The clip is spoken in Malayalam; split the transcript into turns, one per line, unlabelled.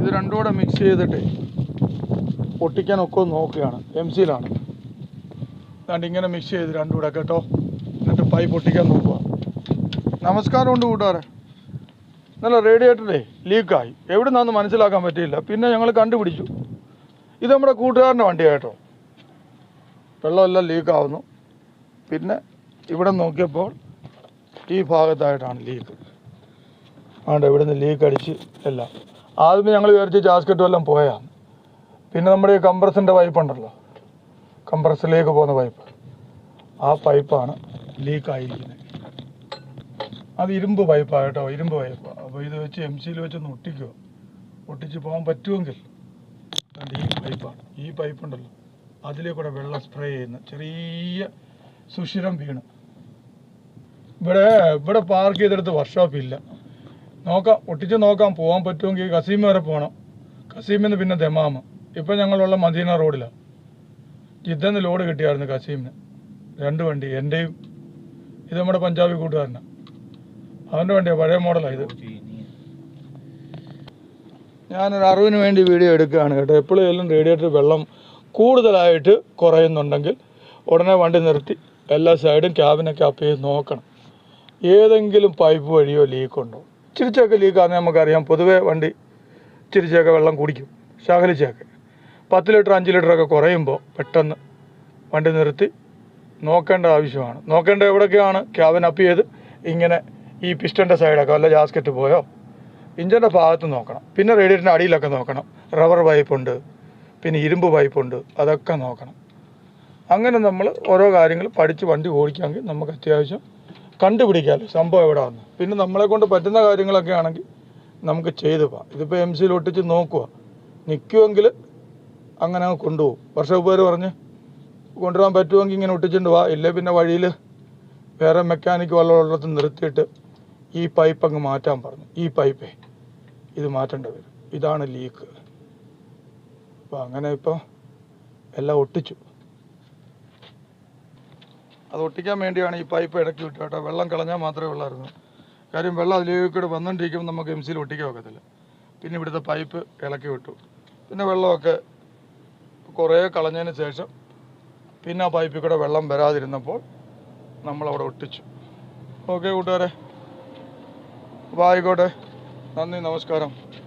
ഇത് രണ്ടും കൂടെ മിക്സ് ചെയ്തിട്ട് പൊട്ടിക്കാനൊക്കെ നോക്കുകയാണ്. എം സിയിലാണ് അതുകൊണ്ട് ഇങ്ങനെ മിക്സ് ചെയ്ത് രണ്ടും കൂടെ കേട്ടോ. എന്നിട്ട് പൈ പൊട്ടിക്കാൻ നോക്കുക. നമസ്കാരം നമസ്കാരമുണ്ട് കൂട്ടുകാരെ. നല്ല റേഡിയേറ്ററേ ലീക്കായി. എവിടെ നിന്നാന്ന് മനസ്സിലാക്കാൻ പറ്റിയില്ല. പിന്നെ ഞങ്ങൾ കണ്ടുപിടിച്ചു. ഇത് നമ്മുടെ കൂട്ടുകാരന്റെ വണ്ടിയാണ് കേട്ടോ വെള്ളമെല്ലാം ലീക്കാവുന്നു. പിന്നെ ഇവിടെ നോക്കിയപ്പോൾ ഈ ഭാഗത്തായിട്ടാണ് ലീക്ക്. ആണ്ട് ഇവിടുന്ന് ലീക്ക് അടിച്ച് എല്ലാം. ആദ്യമേ ഞങ്ങൾ വിചാരിച്ച് ജാസ്കറ്റ് എല്ലാം പോയാണ് പിന്നെ നമ്മുടെ ഈ കംപ്രസിന്റെ പൈപ്പ് ഉണ്ടല്ലോ. കംപ്രസറിലേക്ക് പോകുന്ന പൈപ്പ് ആ പൈപ്പാണ് ലീക്കായിരിക്കുന്നത് അത് ഇരുമ്പ് പൈപ്പാണ് കേട്ടോ ഇരുമ്പ് പൈപ്പാണ് അപ്പോൾ ഇത് വെച്ച് എം സിയിൽ വെച്ചൊന്ന് ഒട്ടിക്കുക ഒട്ടിച്ച് പോകാൻ പറ്റുമെങ്കിൽ ഈ പൈപ്പാണ് ഈ പൈപ്പ് ഉണ്ടല്ലോ. അതിലേക്കൂടെ വെള്ളം സ്പ്രേ ചെയ്യുന്ന ചെറിയ സുഷിരം വീണ്. ഇവിടെ ഇവിടെ പാർക്ക് ചെയ്തെടുത്ത് വർക്ക്ഷോപ്പ് ഇല്ല. നോക്കാം ഒട്ടിച്ച് നോക്കാം പോകാൻ പറ്റുമെങ്കിൽ കസീം വരെ പോകണം കസീമിൽ നിന്ന് പിന്നെ ദമാമ്. ഇപ്പം ഞങ്ങളുള്ള മദീന റോഡിലാണ് ജിദ്ദന്ന് ലോഡ് കിട്ടിയായിരുന്നു കസീമിന്. രണ്ട് വണ്ടി എന്റെയും. ഇത് നമ്മുടെ പഞ്ചാബി കൂട്ടുകാരനാണ് അവന്റെ വണ്ടിയാണ് പഴയ മോഡലാണ് ഇത്. ഞാനൊരു അറിവിന് വേണ്ടി വീഡിയോ എടുക്കുകയാണ് കേട്ടോ. എപ്പോഴും റേഡിയേറ്റർ വെള്ളം കൂടുതലായിട്ട് കുറയുന്നുണ്ടെങ്കിൽ ഉടനെ വണ്ടി നിർത്തി എല്ലാ സൈഡും ക്യാബിനൊക്കെ അപ്പ് ചെയ്ത് നോക്കണം. ഏതെങ്കിലും പൈപ്പ് വഴിയോ ലീക്ക് ഉണ്ടോ ചിരിച്ചൊക്കെ ലീക്കാന്ന് നമുക്കറിയാം. പൊതുവേ വണ്ടി ചിരിച്ചൊക്കെ വെള്ളം കുടിക്കും. ശകലിച്ചൊക്കെ. പത്ത് ലിറ്റർ അഞ്ച് ലിറ്ററൊക്കെ കുറയുമ്പോൾ പെട്ടെന്ന് വണ്ടി നിർത്തി നോക്കേണ്ട ആവശ്യമാണ്. നോക്കേണ്ട എവിടെയൊക്കെയാണ് ക്യാബിൻ അപ്പ് ചെയ്ത് ഇങ്ങനെ ഈ പിസ്റ്റന്റെ സൈഡൊക്കെ വല്ല ജാസ്കറ്റ് പോയോ? ഇഞ്ചിന്റെ ഭാഗത്ത് നോക്കണം. പിന്നെ റേഡിയേറ്ററിന്റെ അടിയിലൊക്കെ നോക്കണം. റബ്ബർ പൈപ്പുണ്ട് പിന്നെ ഇരുമ്പ് പൈപ്പുണ്ട് അതൊക്കെ നോക്കണം. അങ്ങനെ നമ്മൾ ഓരോ കാര്യങ്ങൾ പഠിച്ച് വണ്ടി ഓടിക്കാമെങ്കിൽ നമുക്ക് അത്യാവശ്യം കണ്ടുപിടിക്കാമല്ലോ സംഭവം എവിടെ വന്ന് പിന്നെ നമ്മളെ കൊണ്ട് പറ്റുന്ന കാര്യങ്ങളൊക്കെ ആണെങ്കിൽ നമുക്ക് ചെയ്തു പോവാം. ഇതിപ്പോൾ എം സിയിൽ ഒട്ടിച്ച് നോക്കുക. നിൽക്കുമെങ്കിൽ അങ്ങനെ അങ്ങ് കൊണ്ടുപോകും. വർഷോപ്പ് പേര് പറഞ്ഞ് കൊണ്ടുപോകാൻ പറ്റുമെങ്കിൽ ഇങ്ങനെ ഒട്ടിച്ചുകൊണ്ട് പോവാ ഇല്ലേ പിന്നെ വഴിയിൽ വേറെ മെക്കാനിക് വല്ലയിടത്ത് നിർത്തിയിട്ട് ഈ പൈപ്പ് അങ്ങ് മാറ്റാൻ പറഞ്ഞു. ഈ പൈപ്പേ ഇത് മാറ്റേണ്ടി വരും. ഇതാണ് ലീക്ക് അപ്പോൾ അങ്ങനെ ഇപ്പോൾ എല്ലാം ഒട്ടിച്ചു. അത് ഒട്ടിക്കാൻ വേണ്ടിയാണ് ഈ പൈപ്പ് ഇടയ്ക്ക് വിട്ടു കേട്ടോ. വെള്ളം കളഞ്ഞാൽ മാത്രമേ ഉള്ളായിരുന്നു. കാര്യം വെള്ളം അതിലേക്ക് കൂടെ വന്നുകൊണ്ടിരിക്കുമ്പോൾ നമുക്ക് എം സിയിൽ ഒട്ടിക്കാൻ ഒക്കത്തില്ല. പിന്നെ ഇവിടുത്തെ പൈപ്പ് ഇളക്കി വിട്ടു. പിന്നെ വെള്ളമൊക്കെ കുറേ കളഞ്ഞതിന് ശേഷം പിന്നെ ആ പൈപ്പിൽ കൂടെ വെള്ളം വരാതിരുന്നപ്പോൾ നമ്മളവിടെ ഒട്ടിച്ചു. ഓക്കെ കൂട്ടുകാരെ. അപ്പോൾ ആയിക്കോട്ടെ. നന്ദി നമസ്കാരം.